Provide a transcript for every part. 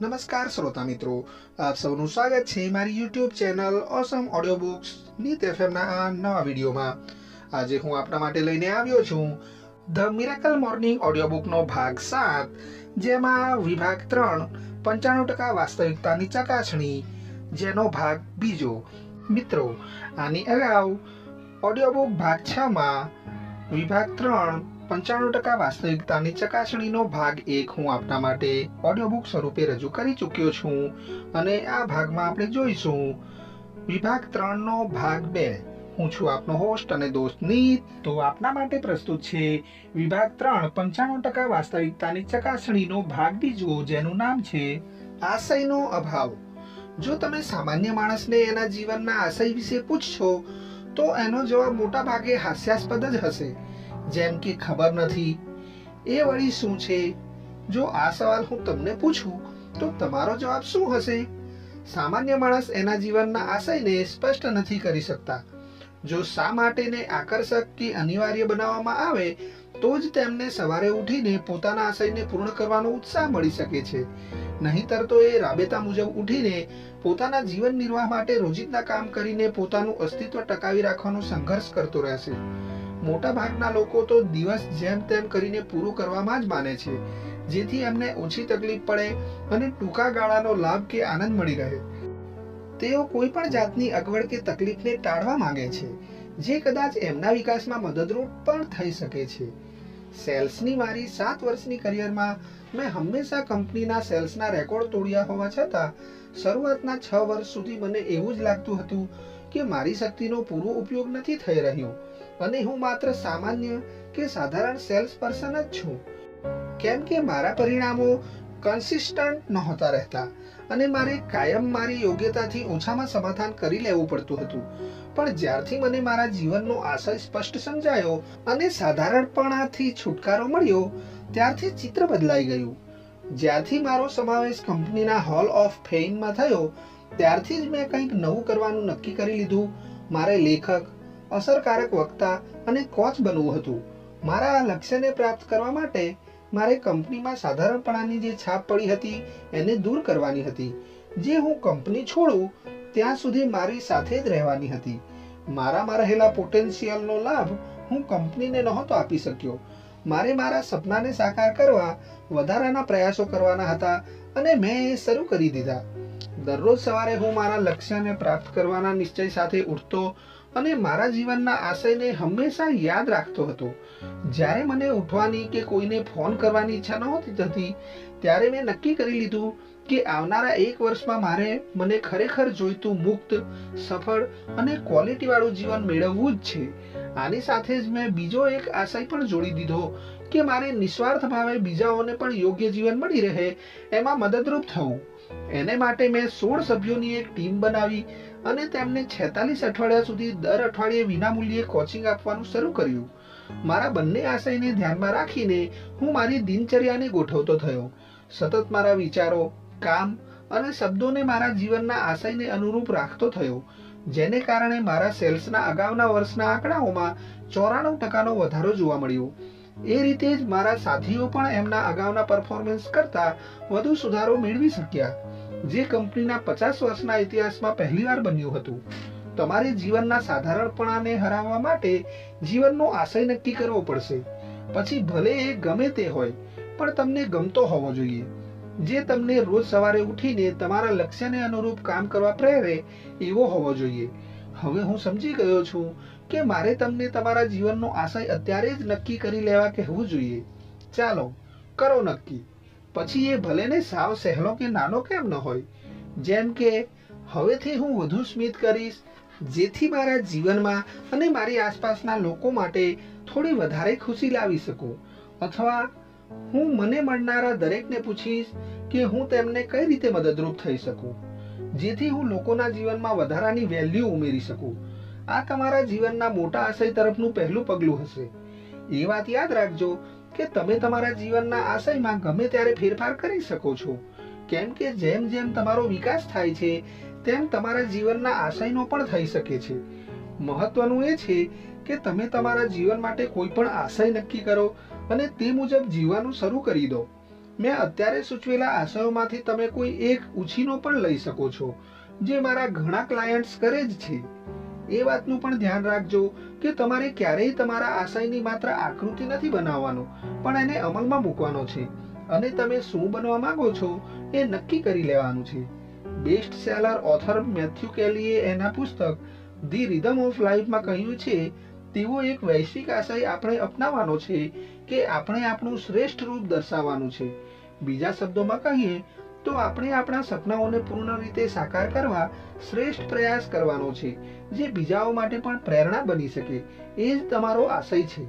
નમસ્કાર શ્રોતા મિત્રો, આપ સૌનું સ્વાગત છે મારી YouTube channel awesome audio books Neet એફએમના આ નવા વિડીયોમાં. આજે હું આપણા માટે લઈને આવ્યો છું ધ મિરેકલ મોર્નિંગ ઓડિયો બુકનો ભાગ સાત, જેમાં વિભાગ ત્રણ, પંચાણું ટકા વાસ્તવિકતાની ચકાસણી, જેનો ભાગ બીજો. મિત્રો, આની અગાઉ ઓડિયો બુક ભાગ છમાં વિભાગ ત્રણ પંચાણું ટકા વાસ્તવિકતાની ચકાસણીનો ભાગ એક હું આપના માટે ઓડિયો બુક સ્વરૂપે રજૂ કરી ચૂક્યો છું અને આ ભાગમાં આપણે જોઈશું. વિભાગ ત્રણનો ભાગ બે. હું છું આપનો હોસ્ટ અને દોસ્ત નીત. તો આપના માટે પ્રસ્તુત છે વિભાગ ત્રણ, પંચાણું ટકા વાસ્તવિકતાની ચકાસણીનો ભાગ બીજો, જેનું નામ છે આશયનો અભાવ. જો તમે સામાન્ય માણસને એના જીવનના આશય વિશે પૂછશો, તો એનો જવાબ મોટા ભાગે હાસ્યાસ્પદ જ હશે. જેમ કે ખબર નથી, એ વળી શું છે? જો આ સવાલ હું તમને પૂછું, તો તમારો જવાબ શું હશે? સામાન્ય માણસ એના જીવનના આશયને સ્પષ્ટ નથી કરી શકતા. જો શા માટેને આકર્ષક કે અનિવાર્ય બનાવવામાં આવે, તો જ તેમને સવારે ઉઠીને પોતાના આશયને પૂર્ણ કરવાનો ઉત્સાહ મળી શકે છે. નહીંતર તો એ રાબેતા મુજબ ઉઠીને પોતાના જીવન નિર્વાહ માટે રોજિંદા કામ કરીને પોતાનું અસ્તિત્વ ટકાવી રાખવાનો સંઘર્ષ કરતો રહેશે. મોટા ભાગના લોકો તો દિવસ જેમ તેમ કરીને પૂરું કરવામાં જ માને છે, જેથી એમને ઓછી તકલીફ પડે અને ટૂંકા ગાળાનો લાભ કે આનંદ મળી રહે. તેઓ કોઈ પણ જાતની અગવડ કે તકલીફને ટાળવા માંગે છે, જે કદાચ એમના વિકાસમાં મદદરૂપ પણ થઈ શકે છે. સેલ્સની મારી સાત વર્ષની કરિયરમાં મેં હંમેશા કંપનીના સેલ્સના રેકોર્ડ તોડ્યા હોવા છતાં, શરૂઆતના છ વર્ષ સુધી મને એવું જ લાગતું હતું કે મારી શક્તિનો પૂરો ઉપયોગ નથી થઈ રહ્યો. અને હું માત્ર સામાન્ય કે સાધારણ સેલ્સ પર્સન જ છું. કેમ કે મારા પરિણામો કન્સિસ્ટન્ટ નહોતા રહેતા અને મારે કાયમ મારી યોગ્યતાથી ઓછામાં સમાધાન કરી લેવું પડતું હતું. પણ જ્યારથી મને મારા જીવનનો આશય સ્પષ્ટ સમજાયો અને સાધારણપણાથી છુટકારો મળ્યો, ત્યારથી ચિત્ર બદલાઈ ગયું. જ્યારથી મારો સમાવેશ કંપનીના હોલ ઓફ ફેઇમમાં થયો, ત્યારથી જ મેં કંઈક નવું કરવાનું નક્કી કરી લીધું. મારે લેખક અસરકારક વક્તા અને કોચ બનવું હતું. મારા આ લક્ષ્યને પ્રાપ્ત કરવા માટે મારે કંપનીમાં સાધારણપણાની જે છાપ પડી હતી એને દૂર કરવાની હતી. જે હું કંપની છોડું, ત્યાં સુધી મારી સાથે જ રહેવાની હતી. મારામાં રહેલા પોટેન્શિયલનો લાભ હું કંપનીને નહોતો આપી શક્યો. મારે મારા સપનાને સાકાર કરવા વધારાના પ્રયાસો કરવાના હતા અને મેં એ શરૂ કરી દીધા. દરરોજ સવારે હું મારા લક્ષ્યને પ્રાપ્ત કરવાના નિશ્ચય સાથે ઉઠતો અને મારા જીવનના આશયને હંમેશા યાદ રાખતો હતો. જ્યારે મને ઉઠવાની કે કોઈને ફોન કરવાની ઈચ્છા નહોતી થતી, ત્યારે મેં નક્કી કરી લીધું કે આવનારા એક વર્ષમાં મારે મને ખરેખર જોઈતું મુક્ત, સફળ અને ક્વોલિટીવાળું જીવન મેળવવું જ છે. આની સાથે જ મેં બીજો એક આશય પણ જોડી દીધો કે મારે નિસ્વાર્થ ભાવે બીજાઓને પણ યોગ્ય જીવન મળી રહે, એમાં મદદરૂપ થવું. એને માટે મેં સોળ સભ્યોની એક ટીમ બનાવી અને તેમને છેતાલીસ અઠવાડિયા સુધી દર અઠવાડિયે વિનામૂલ્યે કોચિંગ આપવાનું શરૂ કર્યું. મારા બંને આશયને ધ્યાનમાં રાખીને હું મારી દિનચર્યાને ગોઠવતો થયો. સતત મારા વિચારો, કામ અને શબ્દોને મારા જીવનના આશયને અનુરૂપ રાખતો થયો, જેને કારણે મારા સેલ્સના અગાઉના વર્ષના આંકડાઓમાં ચોરાણું ટકાનો વધારો જોવા મળ્યો. એ રીતે જ મારા સાથીઓ પણ એમના અગાઉના પરફોર્મન્સ કરતા વધુ સુધારો મેળવી શક્યા. જે કંપનીના પચાસ વર્ષના ઇતિહાસમાં પહેલીવાર બન્યું હતું. તમારે જીવનના સાધારણપણાને હરાવવા માટે જીવનનો આશય નક્કી કરવો પડશે. પછી ભલે એ ગમે તે હોય, પણ તમને ગમતો હોવો જોઈએ. જે તમને રોજ સવારે ઉઠીને તમારા લક્ષ્યને અનુરૂપ કામ કરવા પ્રેરે, એવો હોવો જોઈએ. હવે હું સમજી ગયો છું કે મારે તમને તમારા જીવનનો આશય અત્યારે જ નક્કી કરી લેવા કહેવું જોઈએ. ચાલો, કરો નક્કી. પછી એ ભલે ને સાવ સહેલો કે નાનો કેમ ન હોય. જેમ કે, હવેથી હું વધુ સ્મિત કરીશ, જેથી મારા જીવનમાં અને મારી આસપાસના લોકો માટે થોડી વધારે ખુશી લાવી શકું. અથવા હું મને મળનારા દરેકને પૂછીશ કે હું તેમને કઈ રીતે મદદરૂપ થઈ શકું. જેથી હું લોકોના જીવનમાં વધારાની વેલ્યુ ઉમેરી શકું. આ તમારા જીવનના મોટા આશય તરફનું પહેલું પગલું હશે. એ વાત યાદ રાખજો કે તમે તમારા જીવનના આશયમાં ગમે ત્યારે ફેરફાર કરી શકો છો. કેમ કે જેમ જેમ તમારો વિકાસ થાય છે, તેમ તમારા જીવનના આશયનો પણ થઈ શકે છે. મહત્વનું એ છે કે તમે તમારા જીવન માટે કોઈ પણ આશય નક્કી કરો અને તે મુજબ જીવવાનું શરૂ કરી દો. મેં અત્યારે સૂચવેલા આશયોમાંથી તમે કોઈ એક ઉછીનો પણ લઈ શકો છો, જે મારા ઘણા ક્લાયન્ટ્સ કરે જ છે. એ વાતનું પણ ધ્યાન રાખજો કે તમારે ક્યારેય તમારા આશયની માત્ર આકૃતિ નથી બનાવવાનો, પણ એને અમલમાં મૂકવાનો છે. અને તમે શું બનવા માંગો છો એ નક્કી કરી લેવાનું છે. બેસ્ટ સેલર ઓથર મેથ્યુ કેલીએ એના પુસ્તક ધી રિધમ ઓફ લાઈફમાં કહ્યું છે તેવો એક વૈશ્વિક આશય આપણે અપનાવવાનો છે કે આપણે આપણું શ્રેષ્ઠ રૂપ દર્શાવવાનું છે. બીજા શબ્દોમાં કહીએ તો આપણે આપણા સપનાઓને પૂર્ણ રીતે સાકાર કરવા શ્રેષ્ઠ પ્રયાસ કરવાનો છે, જે બીજાઓ માટે પણ પ્રેરણા બની શકે. એ જ તમારો આશય છે.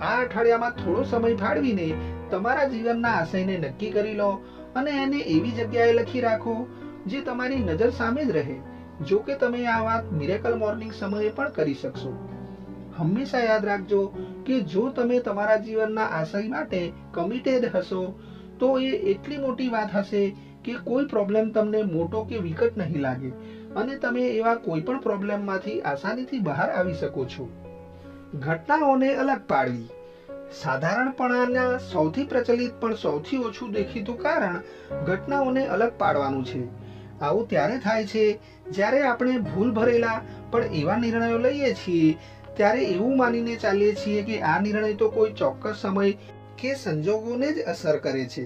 આ અઠવાડિયામાં થોડો સમય ફાળવીને તમારા જીવનના આશયને નક્કી કરી લો અને એને એવી જગ્યાએ લખી રાખો, જે તમારી નજર સામે જ રહે. જો કે તમે આ વાત મિરેકલ મોર્નિંગ સમયે પણ કરી શકશો. હંમેશા યાદ રાખજો કે જો તમે તમારા જીવનના આશય માટે કમિટેડ હશો, તો એ એટલી મોટી વાત હશે કે કોઈ પ્રોબ્લેમ તમને મોટો કે વિકટ નહીં લાગે અને તમે એવા કોઈ પણ પ્રોબ્લેમમાંથી આસાનીથી બહાર આવી શકો છો. ઘટનાઓને અલગ પાડવી. સાધારણપણાના સૌથી પ્રચલિત પણ સૌથી ઓછું દેખીતું કારણ ઘટનાઓને અલગ પાડવાનું છે. આવું ત્યારે થાય છે જ્યારે આપણે ભૂલ ભરેલા પણ એવા નિર્ણયો લઈએ છીએ ત્યારે એવું માનીને ચાલીએ છીએ કે આ નિર્ણય તો કોઈ ચોક્કસ સમય કે સંજોગોને જ અસર કરે છે.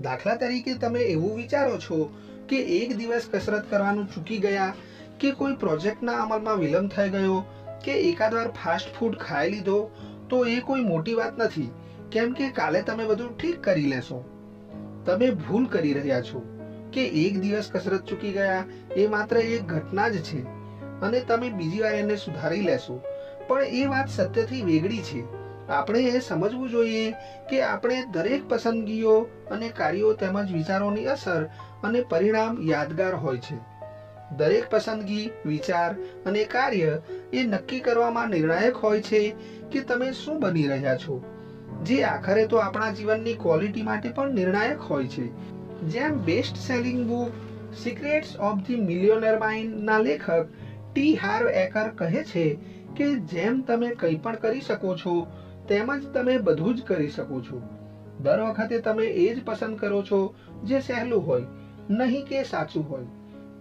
દાખલા તરીકે તમે એવું વિચારો છો કે એક દિવસ કસરત કરવાનું ચૂકી ગયા, કે કોઈ પ્રોજેક્ટના અમલમાં વિલંબ થઈ ગયો, કે એકાદ વાર ફાસ્ટ ફૂડ ખાઈ લીધો, તો એ કોઈ મોટી વાત નથી. કેમ કે કાલે તમે બધું ઠીક કરી લેશો. તમે ભૂલ કરી રહ્યા છો કે એક દિવસ કસરત ચૂકી ગયા એ માત્ર એક ઘટના જ છે અને તમે બીજી વાર એને સુધારી લેશો. પણ એ વાત સત્યથી વેગળી છે. આપણે એ સમજવું જોઈએ કે આપણે દરેક પસંદગીઓ અને કાર્યો તેમજ વિચારોની અસર અને પરિણામ યાદગાર હોય છે. દરેક પસંદગી, વિચાર અને કાર્ય એ નક્કી કરવામાં નિર્ણાયક હોય છે કે તમે શું બની રહ્યા છો. જે આખરે તો આપણા જીવનની ક્વોલિટી માટે પણ નિર્ણાયક હોય છે. જેમ best selling book, secrets of the millionaire માઇન્ડના લેખક ટી હાર્વ એકર કહે છે કે જેમ તમે કંઈ પણ કરી શકો છો તેમ જ તમે બધું જ કરી શકો છો. દર વખતે તમે એ જ પસંદ કરો છો જે સહેલું હોય, નહીં કે સાચું હોય.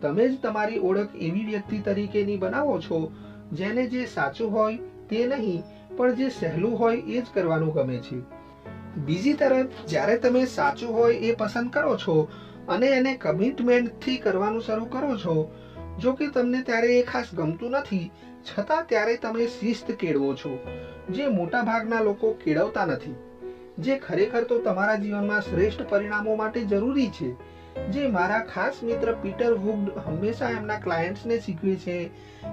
તમે જ તમારી ઓળખ એવી વ્યક્તિ તરીકેની બનાવો છો, જેને જે સાચું હોય તે નહીં, પણ જે સહેલું હોય એ જ કરવાનું ગમે છે. બીજી તરફ, જ્યારે તમે સાચું હોય એ પસંદ કરો છો અને એને કમિટમેન્ટથી કરવાનું શરૂ કરો છો, જો કે તમને ત્યારે એ ખાસ ગમતું નથી છતાં ત્યારે તમે શિસ્ત કેળવો છો, જે મોટા ભાગના લોકો કેળવતા નથી, જે ખરેખર તો તમારા જીવનમાં શ્રેષ્ઠ પરિણામો માટે જરૂરી છે, જે મારા ખાસ મિત્ર પીટર વુડ હંમેશા એમના ક્લાયન્ટ્સને શીખવે છે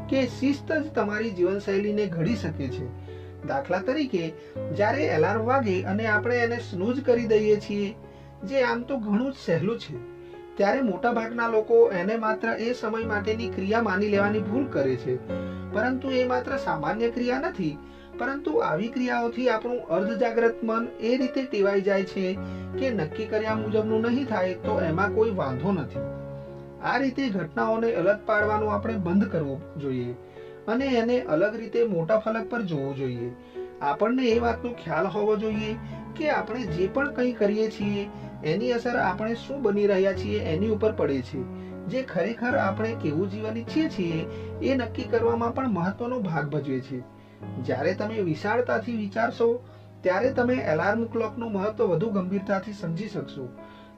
કે શિસ્ત જ તમારી જીવનશૈલીને ઘડી શકે છે. દાખલા તરીકે, જ્યારે એલાર્મ વાગે અને આપણે એને સ્નૂઝ કરી દઈએ છીએ, જે આમ તો ઘણું જ સહેલું છે ત્યારે મોટાભાગના લોકો એને માત્ર એ સમય માટેની ક્રિયા માની લેવાની ભૂલ કરે છે. પરંતુ એ માત્ર સામાન્ય ક્રિયા નથી, પરંતુ આવી ક્રિયાઓથી આપણું અર્ધજાગ્રત મન એ રીતે ટેવાઈ જાય છે કે નક્કી કર્યા મુજબનું નહીં થાય તો એમાં કોઈ વાંધો નથી. આ રીતે ઘટનાઓને અલગ પાડવાનું આપણે બંધ કરવું જોઈએ અને એને અલગ રીતે મોટા ફલક પર જોવું જોઈએ. આપણને એ વાતનો ખ્યાલ હોવો જોઈએ કે આપણે જે પણ કંઈ કરીએ છીએ એની અસર આપણે શું બની રહ્યા છીએ એની ઉપર પડે છે. જે ખરેખર આપણે કેવું જીવન ઈચ્છીએ છીએ એ નક્કી કરવામાં પણ મહત્વનો ભાગ ભજવે છે. જ્યારે તમે વિશાળતાથી વિચારશો, ત્યારે તમે એલાર્મ ક્લોકનું મહત્વ વધુ ગંભીરતાથી સમજી શકશો.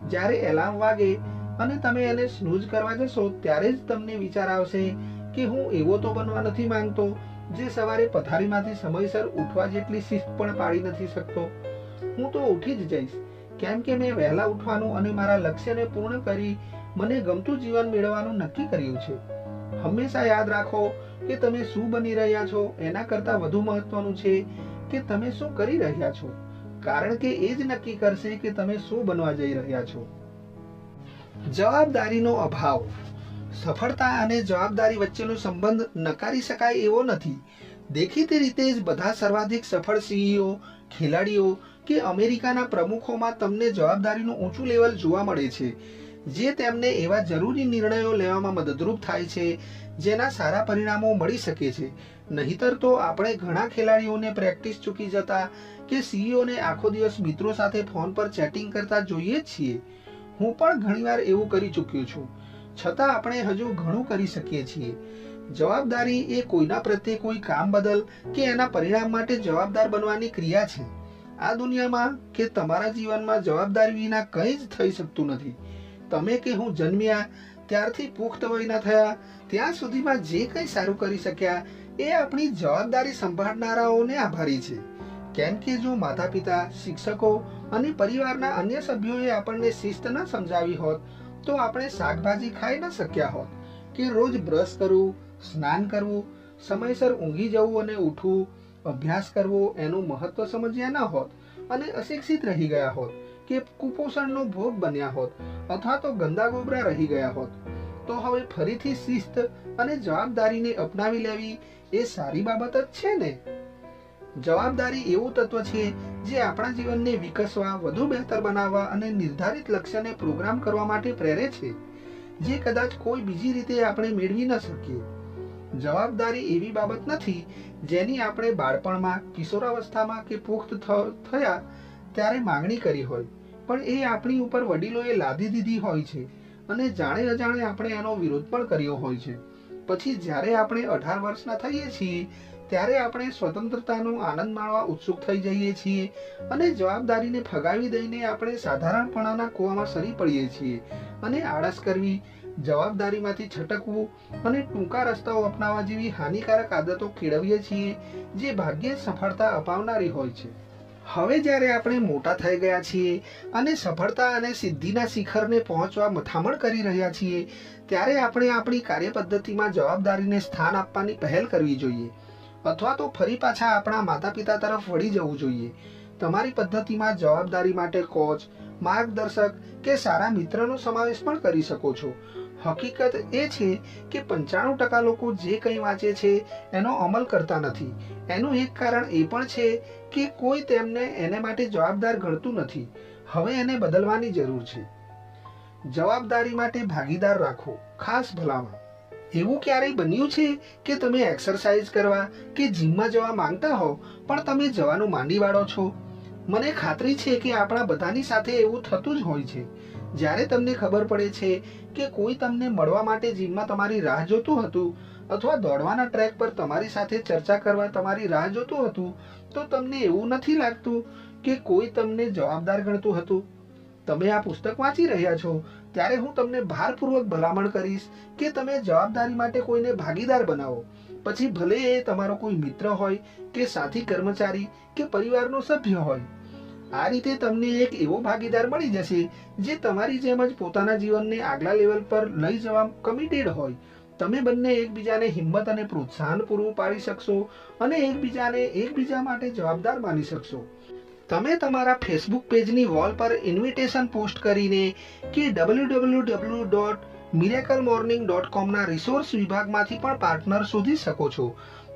જ્યારે એલાર્મ વાગે અને તમે એને સ્નૂઝ કરવા જશો, ત્યારે જ તમને વિચાર આવશે કે હું એવો તો બનવા નથી માંગતો, જે સવારે પથારીમાંથી સમયસર ઉઠવા જેટલી શિસ્ત પણ પાડી નથી શકતો. હું તો ઉઠી જ જઈશ. કેમ કે મેં વહેલા ઉઠવાનું અને મારા લક્ષ્યને પૂર્ણ કરી મને ગમતું જીવન મેળવવાનું નક્કી કર્યું છે. હંમેશા યાદ રાખો કે તમે શું બની રહ્યા છો, એના કરતાં વધુ મહત્વનું છે કે તમે શું કરી રહ્યા છો. કારણ કે એ જ નક્કી કરશે કે તમે શું બનવા જઈ રહ્યા છો. જવાબદારીનો અભાવ. સફળતા અને જવાબદારી વચ્ચેનો સંબંધ નકારી શકાય એવો નથી. દેખીતી રીતે જ બધા સર્વાધિક સફળ સીઈઓ, ખેલાડીઓ કે અમેરિકાના પ્રમુખોમાં તમને જવાબદારીનું ઊંચું લેવલ જોવા મળે છે, જે તેમને એવા જરૂરી નિર્ણયો લેવામાં મદદરૂપ થાય છે, જેના સારા પરિણામો મળી શકે છે. નહીતર તો આપણે ઘણા ખેલાડીઓને પ્રેક્ટિસ ચૂકી જતા કે સીઈઓને આખો દિવસ મિત્રો સાથે ફોન પર ચેટિંગ કરતા જોઈએ જ છીએ. હું પણ ઘણીવાર એવું કરી ચૂક્યો છું. છતાં આપણે હજુ ઘણું કરી શકીએ છીએ. જવાબદારી એ કોઈના પ્રત્યે કોઈ કામ બદલ કે એના પરિણામ માટે જવાબદાર બનવાની ક્રિયા છે. આ દુનિયામાં કે તમારા જીવનમાં જવાબદારી વિના કંઈ જ થઈ શકતું નથી. તમે કે હું જન્મ્યા, ત્યારથી પુખ્ત વયના થયા, ત્યાં સુધીમાં જે કંઈ સારું કરી શક્યા, એ આપણી જવાબદારી સંભાળનારાઓને આભારી છે. કેમ કે જો માતા પિતા શિક્ષકો અને પરિવારના અન્ય સભ્યોએ આપણને શિસ્ત ન સમજાવી હોત, તો આપણે શાકભાજી ખાઈ ન શક્યા હોત. કે રોજ બ્રશ કરવું સ્નાન કરવું, સમયસર ઊંઘી જવું અને ઉઠવું અભ્યાસ કરવો એનું મહત્વ સમજ્યા ન હોત અને અશિક્ષિત રહી ગયા હોત કે કુપોષણનો ભોગ બન્યા હોત અથવા તો ગંદા ગોબરા રહી ગયા હોત, તો હવે ફરીથી શિસ્ત અને જવાબદારીને અપનાવી લેવી એ સારી બાબત જ છે ને? જવાબદારી એવું તત્વ છે જે આપણા જીવનને વિકસવા, વધુ બહેતર બનાવવા અને નિર્ધારિત લક્ષ્યને પ્રોગ્રામ કરવા માટે પ્રેરે છે, જે કદાચ કોઈ બીજી રીતે આપણે મેળવી ન શકીએ. જવાબદારી એવી બાબત નથી, જેની આપણે બાળપણમાં, કિશોરાવસ્થામાં કે પુખ્ત થયા ત્યારે માંગણી કરી હોય. પણ એ આપણી ઉપર વડીલોએ લાદી દીધી હોય છે અને જાણે અજાણે આપણે એનો વિરોધ પણ કર્યો હોય છે. પછી જ્યારે આપણે અઢાર વર્ષના થઈએ છીએ, ત્યારે આપણે સ્વતંત્રતાનો આનંદ માણવા ઉત્સુક થઈ જઈએ છીએ અને જવાબદારીને ફગાવી દઈને આપણે સાધારણપણાના કૂવામાં સરી પડીએ છીએ અને આળસ કરવી જવાબદારીમાંથી છટકવું અને ટૂંકા રસ્તાઓ અપનાવવા જેવી હાનિકારક આદતો કેળવીએ છીએ, જે ભાગ્યે સફળતા અપાવનારી હોય છે. હવે જ્યારે આપણે મોટા થઈ ગયા છીએ અને સફળતા અને સિદ્ધિના શિખરને પહોંચવા મથામણ કરી રહ્યા છીએ, ત્યારે આપણે આપણી કાર્યપદ્ધતિમાં જવાબદારીને સ્થાન આપવાની પહેલ કરવી જોઈએ, અથવા તો ફરી પાછા આપણા માતા પિતા તરફ વળી જવું જોઈએ. તમારી પદ્ધતિમાં જવાબદારી માટે કોચ માર્ગદર્શક કે સારા મિત્રનો સમાવેશ પણ કરી શકો છો. હકીકત એ છે કે પંચાણું ટકા લોકો જે કંઈ વાંચે છે, એનો અમલ કરતા નથી. એનું એક કારણ એ પણ છે કે કોઈ તેમને એને માટે જવાબદાર ગણતું નથી. હવે એને બદલવાની જરૂર છે. જવાબદારી માટે ભાગીદાર રાખો, ખાસ ભલામણ. એવું ક્યારેય બન્યું છે કે તમે એક્સરસાઇઝ કરવા કે જીમમાં જવા માંગતા હો, પણ તમે જવાનું માંડી વાળો છો? મને ખાતરી છે કે આપણા બધાની સાથે એવું થતું જ હોય છે. જ્યારે તમને ખબર પડે છે કે કોઈ તમને મળવા માટે જીમમાં તમારી રાહ જોતું હતું અથવા દોડવાના ટ્રેક પર તમારી સાથે ચર્ચા કરવા તમારી રાહ જોતું હતું, તો તમને એવું નથી લાગતું કે કોઈ તમને જવાબદાર ગણતું હતું? તમે આ પુસ્તક વાંચી રહ્યા છો, ત્યારે હું તમને ભારપૂર્વક ભલામણ કરીશ કે તમે જવાબદારી માટે કોઈને ભાગીદાર બનાવો. પછી ભલે એ તમારો કોઈ મિત્ર હોય કે સાથી કર્મચારી કે પરિવારનો સભ્ય હોય આ રીતે તમને એક એવો ભાગીદાર મળી જશે જે તમારી જેમ જ પોતાના જીવનને આગલા લેવલ પર લઈ જવા કમિટેડ હોય. તમે બંને એકબીજાને હિંમત અને પ્રોત્સાહન પૂરું પાડી શકશો અને એકબીજાને એકબીજા માટે જવાબદાર માની શકશો. તમે તમારા ફેસબુક પેજની વોલ પર ઇન્વિટેશન પોસ્ટ કરીને કે W W W dot miracle morning dot કોમના resource વિભાગમાંથી પણ પાર્ટનર શોધી શકો છો.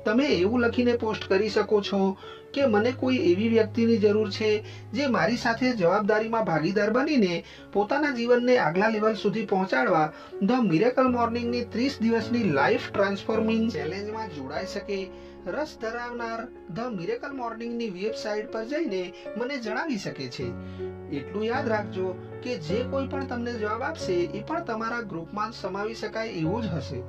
તમે એવું લખીને પોસ્ટ કરી શકો છો કે મને કોઈ એવી વ્યક્તિની જરૂર છે જે મારી સાથે જવાબદારીમાં ભાગીદાર બનીને પોતાના જીવનને આગલા લેવલ સુધી પહોંચાડવા ધ મિરેકલ મોર્નિંગની ત્રીસ દિવસની લાઈફ ટ્રાન્સફોર્મિંગ ચેલેન્જમાં જોડાઈ શકે. રસ ધરાવનાર ધ મિરેકલ મોર્નિંગની વેબસાઇટ પર જઈને મને જણાવી શકે છે. એટલું યાદ રાખજો કે જે કોઈ પણ તમને જવાબ આપશે એ પણ તમારા ગ્રુપમાં સમાવી શકાય એવું જ હશે.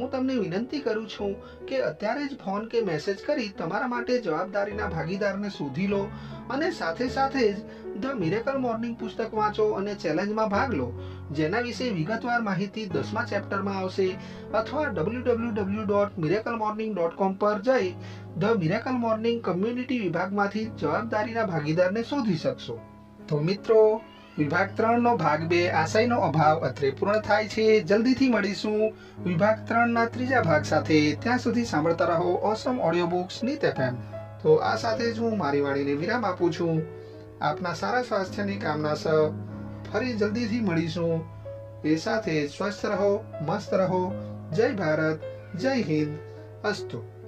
હું તમને વિનંતી કરું છું કે અત્યારે જ ફોન કે મેસેજ કરી તમારા માટે જવાબદારીના ભાગીદારને શોધી લો અને સાથે સાથે જ ધ મિરેકલ મોર્નિંગ પુસ્તક વાંચો અને ચેલેન્જમાં ભાગ લો, જેના વિશે વિગતવાર માહિતી દસમા ચેપ્ટરમાં આવશે અથવા W W W dot miracle morning dot com પર જઈ ધ મિરેકલ મોર્નિંગ કમ્યુનિટી વિભાગમાંથી જવાબદારીના ભાગીદારને શોધી શકશો. તો મિત્રો વિભાગ ત્રણનો ભાગ બે આશયનો અભાવ અત્રે પૂર્ણ થાય છે. જલ્દીથી મળીશું વિભાગ ત્રણના ત્રીજા ભાગ સાથે. ત્યાં સુધી સાંભળતા રહો awesome audio books Neet FM. તો આ સાથે જ હું મારી વાણીને વિરામ આપું છું. આપના સારા સ્વાસ્થ્યની કામના સહ ફરી જલ્દીથી મળીશું. એ સાથે સ્વસ્થ રહો, મસ્ત રહો. જય ભારત, જય હિન્દ. અસ્તુ.